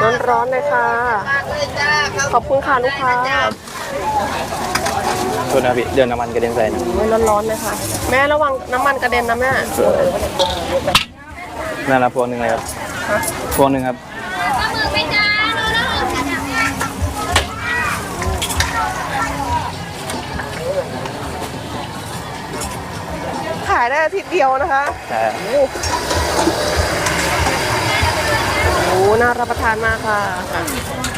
ร้อนๆเลยค่ะ ขอบคุณค่ะลูกค้าโทษนะพี่เดือนน้ำมันกระเด็นใส่นะโอ้ยร้อนๆเลยค่ะ แม่ระวังน้ำมันกระเด็นนะแม่นั่นละพวงหนึ่งเลยครับพวงหนึ่งครับขายได้อาทิตย์เดียวนะคะใช่โอ้โห น่ารับประทานมากค่ะ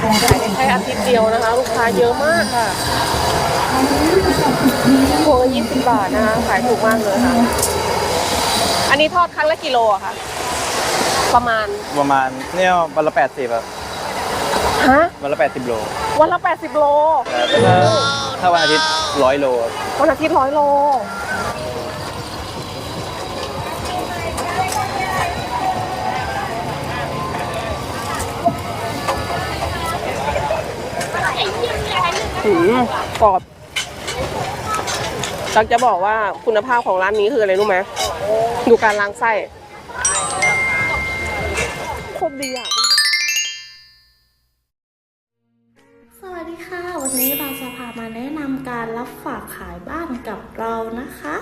ขายได้แค่อาทิตย์เดียวนะคะ ลูกค้าเยอะมากค่ะพวงละยี่สิบบาทนะคะขายถูกมากเลยค่ะ อันนี้ทอดครั้งละกิโลอะค่ะ ประมาณประมาณเนี่ยวันละแปดสิบครับฮะวันละแปดสิบโลวันละ80โลแต่ถ้าถ้าวันอาทิตย์ร้อยโลครับวันอาทิตย์ร้อยโล กรอบตักจะบอกว่าคุณภาพของร้านนี้คืออะไรรู้ไหมดูการล้างไส้โคตรดีอะสวัสดีค่ะ วันนี้เราจะพามาแนะนำการรับฝากขายบ้านกับเรานะคะ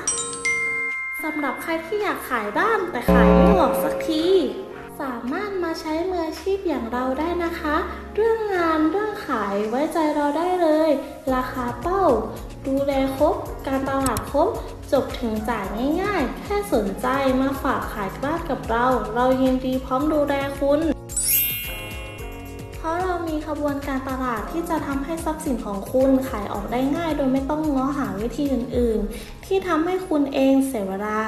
สำหรับใครที่อยากขายบ้านแต่ขายไม่ออกสักที สามารถมาใช้มืออาชีพอย่างเราได้นะคะ เรื่องงานเรื่องขายไว้ใจเราได้เลย ราคาเป้า ดูแลครบ การตลาดครบ จบถึงจ่ายง่ายๆ แค่สนใจมาฝากขายบ้านกับเรา เรายินดีพร้อมดูแลคุณ เพราะเรามีขบวนการตลาดที่จะทำให้ทรัพย์สินของคุณขายออกได้ง่าย โดยไม่ต้องง้อหาวิธีอื่นๆ ที่ทำให้คุณเองเสียเวลา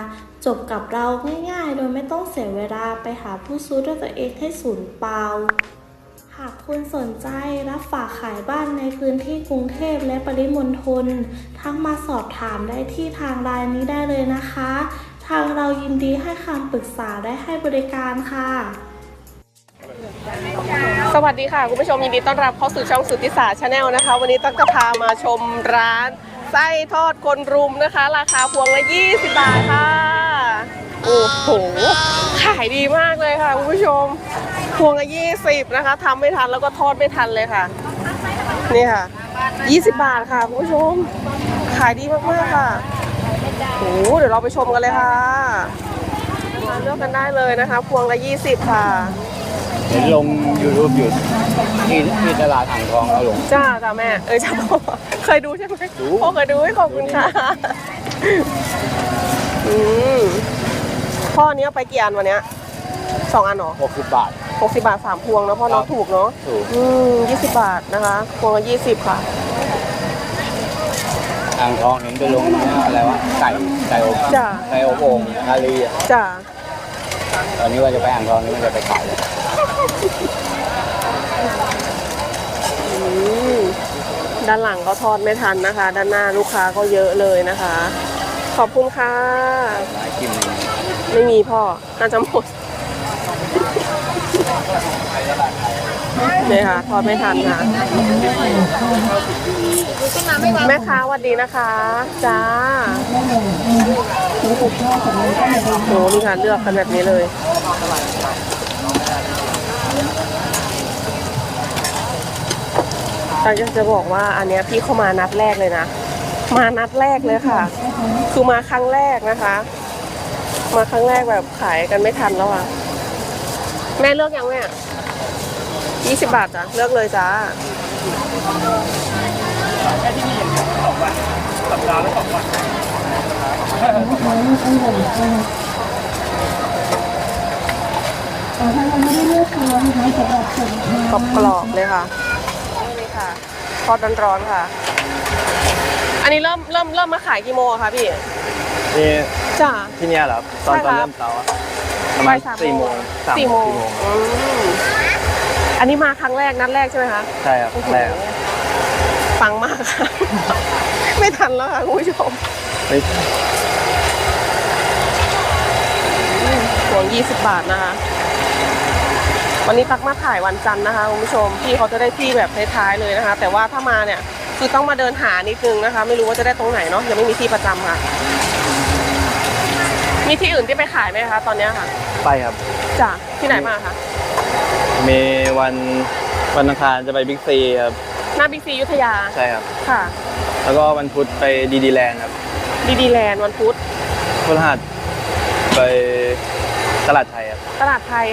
จบกับเราง่ายๆ โดยไม่ต้องเสียเวลาไปหาผู้ซื้อด้วยตัวเองให้สูญเปล่า หากคุณสนใจรับฝากขายบ้านในพื้นที่กรุงเทพและปริมณฑลทักมาสอบถามได้ที่ทางไลน์นี้ได้เลยนะคะ ทางเรายินดีให้คำปรึกษาและให้บริการค่ะสวัสดีค่ะ คุณผู้ชมยินดีต้อนรับเข้าสู่ช่องสุทธิศาสชาแนลนะคะ วันนี้ตั๊กจะพามาชมร้าน ไส้ทอดคนรุมนะคะ ราคาพวงละ 20 บาทค่ะ โอ้โห ขายดีมากเลยค่ะคุณผู้ชม พวงละ 20 นะคะทำไม่ทันแล้วก็ทอดไม่ทันเลยค่ะ นี่ค่ะ 20 บาทค่ะคุณผู้ชม ขายดีมากๆค่ะโอ้โหเดี๋ยวเราไปชมกันเลยค่ะมาเลือกกันได้เลยนะคะ พวงละ 20 ค่ะ เห็นลง YouTube อยู่ที่ที่ตลาดอ่างทองแล้วลง จ้าจ้าแม่ เออจ้าพ่อเคยดูใช่ไหมดู พ่อเคยดูให้ขอบคุณค่ะอืมพ่อเนี้ยไปกี่อันวันเนี้ยสองอันเหรอหกสิบบาท หกสิบาทสามพวงนะพ่อเน้องครับ ถูกเนาะ ถูกอืมยี่สิบบาทนะคะ พวงละยี่สิบค่ะ อ่างทองเห็นไปลงอะไรวะไก่ไก่อบจ้ะ ไก่อบโอ่งอาลีอะจ้าตอนนี้ว่าจะไปอ่างทองนี่ว่าจะไปขายเลยอืม ด้านหลังก็ทอดไม่ทันนะคะ ด้านหน้าลูกค้าก็เยอะเลยนะคะ ขอบคุณค่ะไม่มีพ่อน่าจะหมดเนี่ยค่ะทอดไม่ทันค่ะแม่ค้าสวัสดีนะคะ จ้าโอ้โหนี่ค่ะเลือกกันแบบนี้เลย ตังอยากจะบอกว่าอันเนี้ยพี่เข้ามานัดแรกเลยนะ มานัดแรกเลยค่ะ คือมาครั้งแรกนะคะ มาครั้งแรกแบบขายกันไม่ทันแล้วอะ แม่เลือกยังแม่ยี่สิบบาทจ้ะเลือกเลยจ้ากรอบกรอบๆเลยค่ะนี่ค่ะท อดร้อนๆค่ะ อันนี้เริ่มเริ่มเริ่มมาขายกี่โมงอะคะพี่นี่จ้า ที่เนี่ยเหรอตอนใช่ตอนครับเริ่มเช้าอะประมาณบ่ายสามสี่โมงสามสี่โมงสี่โมงอืมอันนี้มาครั้งแรกนัดแรกใช่ไหมคะใช่ครับแรกฟังมากค่ะ ไม่ทันแล้วค่ะคุณผู้ชมเฮ้ย หัวยี่สิบบาทนะคะ วันนี้ตักมาถ่ายวันจันทร์นะคะคุณผู้ชมพี่เขาจะได้ที่แบบท้ายๆเลยนะคะ แต่ว่าถ้ามาเนี่ยคือต้องมาเดินหานิดนึงนะคะ ไม่รู้ว่าจะได้ตรงไหนเนาะยังไม่มีที่ประจำค่ะ มีที่อื่นที่ไปขายไหมคะ ตอนเนี้ยค่ะไปครับ จ้ะที่ไหนมาคะมีวันวันอังคารจะไปบิ๊กซีครับ หน้าบิ๊กซียุทธยาใช่ครับ ค่ะ แล้วก็วันพุธไปดีดีแลนด์ครับดีดีแลนด์วันพุธพฤหัสไป ตลาดไทยครับตลาดไทย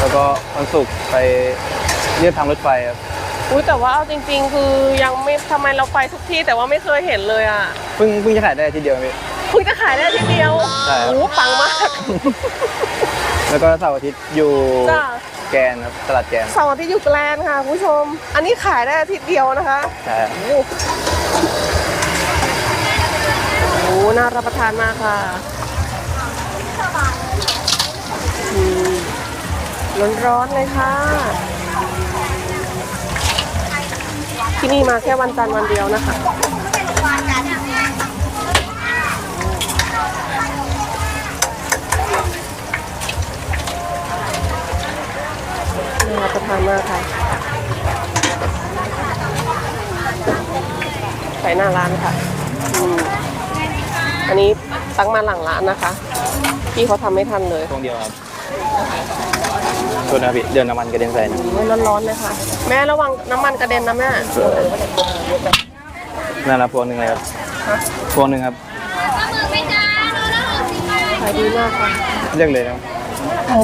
แล้วก็วันศุกร์ไปเรียบทางรถไฟครับอุ้ยแต่ว่าเอาจริง ๆ คือยังไม่ทำไมเราไปทุกที่แต่ว่าไม่เคยเห็นเลยอะเพิ่งเพิ่งจะขายได้อาทีเดียวพี่ เพิ่งจะขายได้อาทีเดียวใช่ครับ โอ้ปังมากแล้วก็เสาร์อาทิตย์อยู่จ้าแกนครับตลาดแกนเสาร์อาทิตย์อยู่แกลนค่ะคุณผู้ชม อันนี้ขายได้อาทิตย์เดียวนะคะ ใช่ครับ โอ้โหน่ารับประทานมากค่ะอืม ร้อนๆเลยค่ะ ที่นี่มาแค่วันจันทร์วันเดียวนะคะน่ารับประทานมากค่ะไปหน้าร้านค่ะอ,อันนี้ตั้งมาหลังร้านนะคะ พี่เขาทำไม่ทันเลยช่วงเดียวครับ โทษนะครับพี่เดือนน้ำมันกระเด็นใส่นะโอ้ยร้อนๆเลยค่ะ แม่ระวังน้ำมันกระเด็นนะแม่นั่นละพวงหนึ่งเลยครับพวงหนึ่งครับขายดีมากค่ะเรียกเลยนะโอ้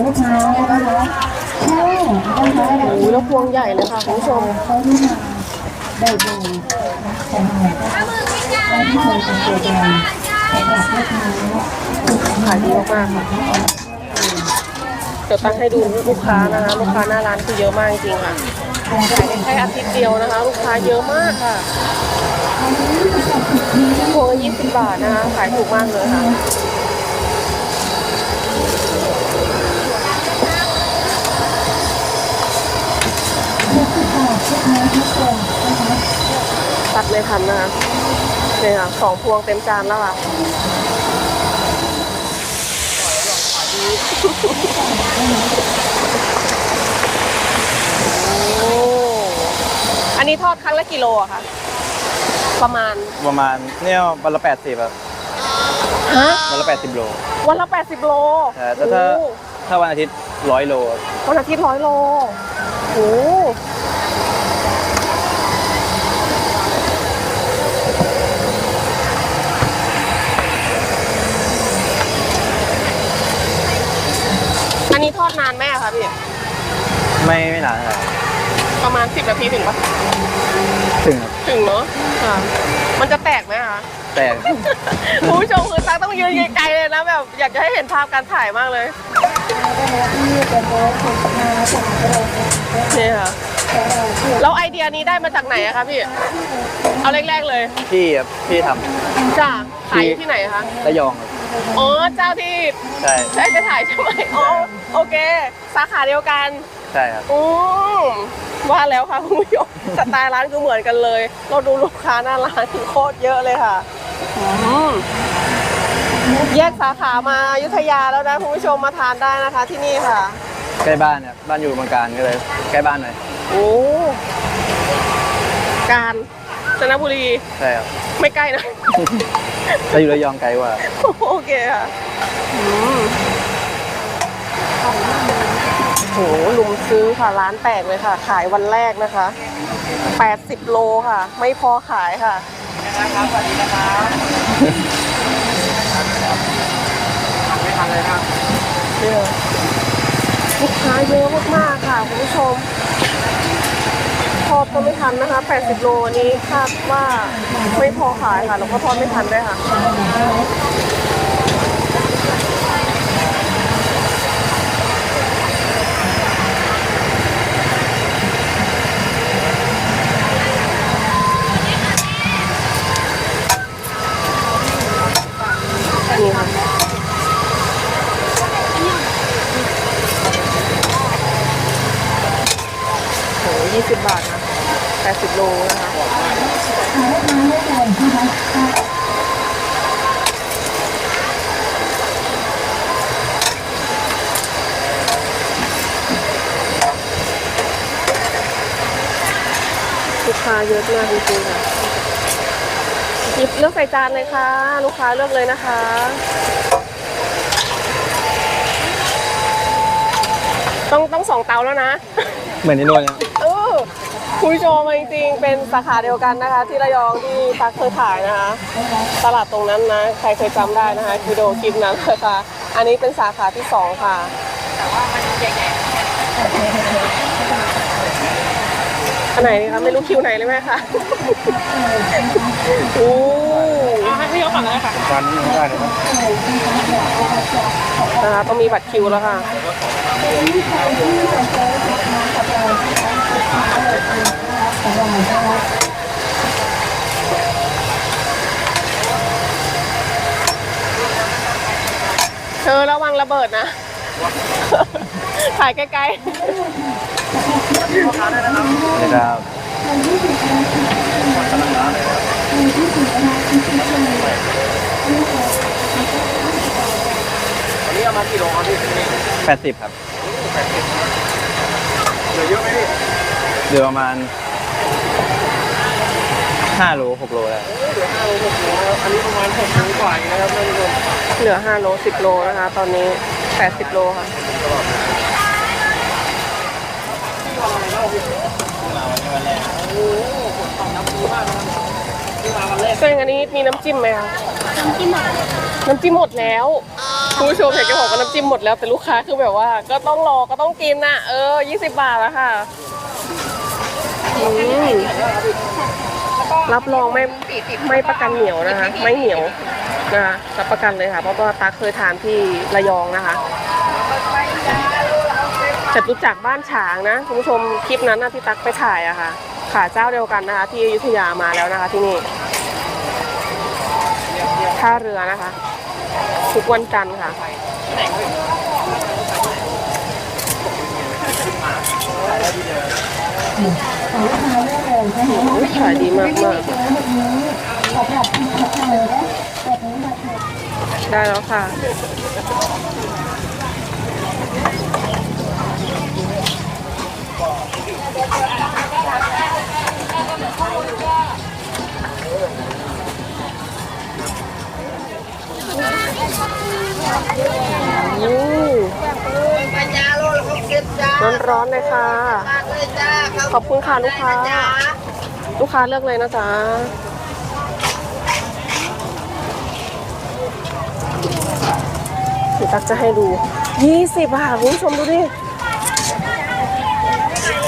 ยแล้วพวงใหญ่เลยค่ะคุณผู้ชมขายดีมากๆค่ะ เดี๋ยวตั้งให้ดูลูกค้านะคะ ลูกค้าหน้าร้านคือเยอะมากจริงค่ะขายได้แค่อาทิตย์เดียวนะคะ ลูกค้าเยอะมากค่ะพวงละ20บาทนะคะ ขายถูกมากเลยค่ะตัดไม่ทันนะคะเนี่ยค่ะสองพวงเต็มจานแล้วค่ะ โอ้อั นนี้ทอดครั้งละกิโลอะคะประมาณประมาณเนี่ยวันละแปดสิบครับฮะวันละแปดสิบโลวันละ80โลใช่แต่ถ้าโอ้ ถ้าวันอาทิตย์ร้อยโลครับวันอาทิตย์ร้อยโล โอ้อันนี้ทอดนานไหมอะคะพี่ ไม่ไม่นานเท่าไหร่ ประมาณ 10 นาทีถึงปะถึงครับถึงเนาะค่ะ มันจะแตกไหมคะแต่คุณผู้ชมคือตั๊กต้องยืนไกลๆเลยนะแบบอยากจะให้เห็นภาพการถ่ายมากเลยเนี่ยค่ะแล้วไอเดียนี้ได้มาจากไหนอะคะพี่ เอาแรกๆเลย พี่ครับพี่ทจ้าขายอยู่ที่ไหนคะำระยองครับ อ๋อเจ้าที่ใช่ได้ไปถ่ายใช่ไหมอ๋อโอเค สาขาเดียวกันใช่ครับอืมว่าแล้วค่ะคุณผู้ชมสไตล์ร้านคือเหมือนกันเลย เราดูลูกค้าหน้าร้านคือโคตรเยอะเลยค่ะอืมแยกสาขามาอยุธยาแล้วนะคุณผู้ชมมาทานได้นะคะที่นี่ค่ะ ใกล้บ้านเนี่ยบ้านอยู่เมืองการก็เลยใกล้บ้านหน่อยโอ้การจนบุรีใช่ครับไม่ใกล้นะ ถ้าอยู่ระยองไกลกว่า โอเคค่ะอืมโหลุมซื้อค่ะ ร้านแตกเลยค่ะ ขายวันแรกนะคะ 80 โลค่ะ ไม่พอขายค่ะเนี่ยลูกค้าเยอะมากๆค่ะคุณผู้ชมท อดก็ไม่ทันนะคะ 80 โลนี้คาดว่าไม่พอขายค่ะ แล้วก็ทอดไม่ทันด้วยค่ะ นี่ค่ะ โหยี่สิบบาทนะแปดสิบโลนะคะ ลูก ค้าเยอะมากจริงๆค่ะหยิบเลือกใส่จานเลยค่ะ ลูกค้าเลือกเลยนะคะต้องต้องสองเตาแล้วนะ เหมือนที่นู่นเนี่ยเออคุณผู้ชมจริงๆ เป็นสาขาเดียวกันนะคะ ที่ระยองที่ตักเคยถ่ายนะคะ ตลาดตรงนั้นนะ ใครเคยจำได้นะคะวิดีโอคลิปนั้นนะคะอันนี้เป็นสาขาที่สองค่ะ อันไหนดีคะไม่รู้คิวไหนเลยไหมคะโอ้จานนี้ไม่ได้เลยนะนะคะต้องมีบัตรคิวแล้วค่ะเธอระวังระเบิดนะ ถ่ายใกล้ๆ นะครับวันนี้เอามากี่โลครับพี่นี่แปดสิบครับเหลือเยอะไหมพี่เหลือประมาณห้าโลหกโลแล้วเหลือห้าโลหกโลนะครับอันนี้ประมาณหกโลกว่าเองนะครับท่านผู้ชมเหลือ5โล10โลนะคะ ตอนนี้80โลค่ะ ซึ่งอันนี้มีน้ำจิ้มไหมคะน้ำจิ้มหมดน้ำจิ้มหมดแล้วคุณผู้ชมอยากจะบอกว่าน้ำจิ้มหมดแล้วแต่ลูกค้าคือแบบว่า ก็ต้องรอก็ต้องกินน่ะเออ 20 บาทแล้วค่ะอืมรับรองไม่ไม่ประกันเหนียวนะคะ ไม่เหนียวนะคะรับประกันเลยค่ะ เพราะว่าตาเคยทานที่ระยองนะคะ จตุจักรบ้านฉางนะคุณผู้ชมคลิปนั้นนะที่ตักไปถ่ายอะค่ะขาเจ้าเดียวกันนะคะ ที่อยุธยามาแล้วนะคะที่นี่ท่าเรือนะคะ ทุกวันจันทร์ค่ะขายดีมากมากได้แล้วค่ะ อืม ร้อนร้อนๆเลยค่ะ ขอบคุณค่ะลูกค้า ลูกค้าเลือกเลยนะจ๊ะเดี๋ยวตักจะให้ดู 20บาทคุณผู้ชมดูดิ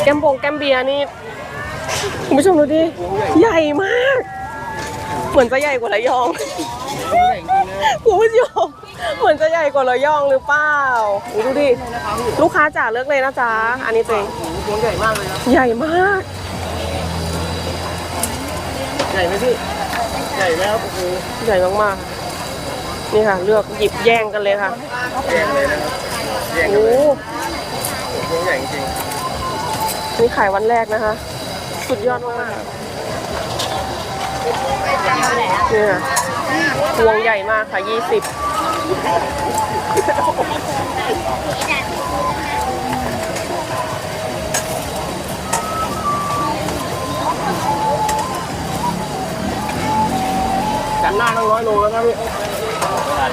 แก้มบงแก้มเบียร์นี่ คุณผู้ชมดูดิ ใหญ่มาก เหมือนจะใหญ่กว่าระยอง คุณผู้ชม เหมือนจะใหญ่กว่าระยองหรือเปล่าโอ้ดูดิ ลูกค้าจ๋าเลือกเลยนะจ๊ะ อันนี้เองตัวใหญ่มากเลยนะใหญ่มาก ใหญ่ไหมพี่ ใหญ่ไหมครับโอ้โหใหญ่มากๆ นี่ค่ะ เลือกหยิบแย่งกันเลยค่ะ แย่งเลยนะครับแย่งกันโอ้เลยตัวใหญ่จริงนี่ขายวันแรกนะคะ สุดยอดมากๆนี่ค่ะพวงใหญ่มากค่ะ 20 จันหน้าตั้งร้อยโลแล้วครับพี่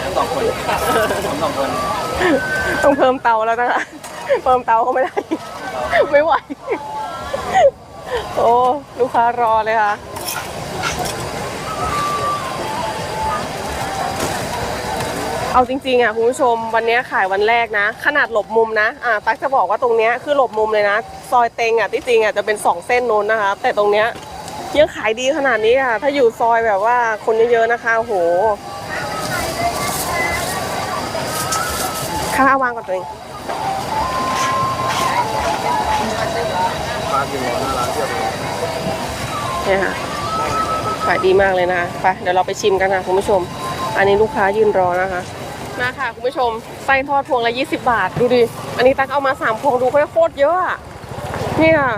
ทั้งสองคนทั้งสองคน ต้องเพิ่มเตาแล้วนะคะ เพิ่มเตาก็ไม่ได้ ไม่ไหว โอ้ ลูกค้ารอเลยค่ะ เอาจริงๆอะคุณผู้ชมวันนี้ขายวันแรกนะ ขนาดหลบมุมนะอ่าตั๊กจะบอกว่าตรงเนี้ยคือหลบมุมเลยนะ ซอยเต็งอะที่จริงอะจะเป็นสองเส้นนู้นนะคะ แต่ตรงเนี้ยยังขายดีขนาดนี้ค่ะ ถ้าอยู่ซอยแบบว่าคนเยอะๆนะคะโหข้าววางก่อนตัวเองเนี่ยค่ะขายดีมากเลยนะคะไปเดี๋ยวเราไปชิมกันค่ะคุณผู้ชม อันนี้ลูกค้ายืนรอนะคะ มาค่ะคุณผู้ชมไส้ทอดพวงละ 20 บาท ดูดิ อันนี้ตักเอามา 3 พวงดูก็โคตรเยอะอะนี่ค่ะ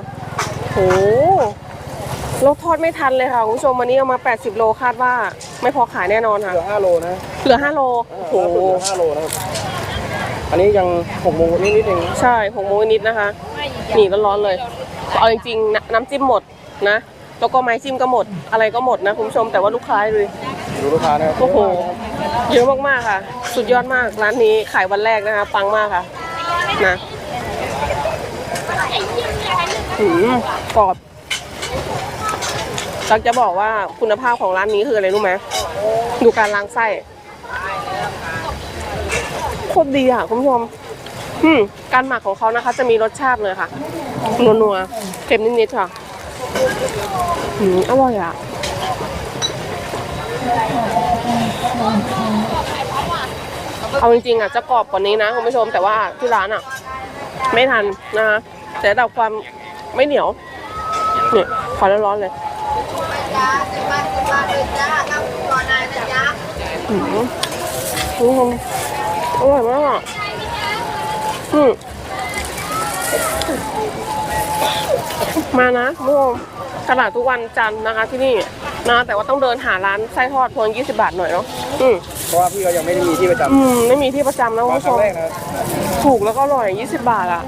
โหเราทอดไม่ทันเลยค่ะคุณผู้ชมวันนี้เอามา 80 โลคาดว่าไม่พอขายแน่นอนค่ะ เหลือห้าโลนะ เหลือ 5 โลโอ้โหเหลือห้าโลนะครับอันนี้ยังหกโมงนิดนิดๆเองใช่หกโมงนิดนะคะ นี่ร้อนๆเลย เอาจริงๆ น้ำน้ำจิ้มหมดนะ แล้วก็ไม้จิ้มก็หมดอะไรก็หมดนะคุณผู้ชมแต่ว่าลูกค้าเลยดูลูกค้านะครับโอ้โหเยอะมากๆค่ะ สุดยอดมากร้านนี้ขายวันแรกนะคะปังมากค่ะนะหืมกรอบตักจะบอกว่าคุณภาพของร้านนี้คืออะไรรู้ไหมดูการล้างไส้โคตรดีอะคุณผู้ชมอืมการหมักของเขานะคะ จะมีรสชาติเลยค่ะนัวๆเค็มนิดๆค่ะ อืมอร่อยอะเอาจริงๆอะจะกรอบกว่านี้นะคุณผู้ชมแต่ว่าที่ร้านอะ ไม่ทันนะคะแต่ดับความไม่เหนียวเนี่ยขอร้อนๆเลยอืมคุณผู้ชมอร่อยมากอะอืม มานะคุณผู้ชมตลาดทุกวันจันทร์นะคะที่นี่นะแต่ว่าต้องเดินหาร้านไส้ทอดพวง20 บาทหน่อยเนาะอืมเพราะว่าพี่เขายังไม่ได้มีที่ประจำอืมไม่มีที่ประจำนะคุณมาผู้คชรั้งมแรกนะครับถูกแล้วก็อร่อย 20 บาทอะ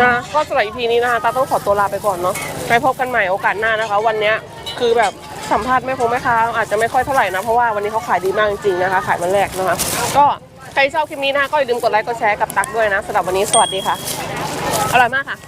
นะก็สำหรับ EP นี้นะคะตาต้องขอตัวลาไปก่อนเนาะไปพบกันใหม่โอกาสหน้านะคะ วันเนี้ยคือแบบสัมภาษณ์แม่คงแม่ค้าอาจจะไม่ค่อยเท่าไหร่นะ เพราะว่าวันนี้เขาขายดีมากจริงๆนะคะ ขายวันแรกนะคะ ก็ใครชอบคลิปนี้นะคะก็อย่าลืมกดไลค์กดแชร์กับตักด้วยนะสำหรับวันนี้สวัสดีค่ะอร่อยมากค่ะ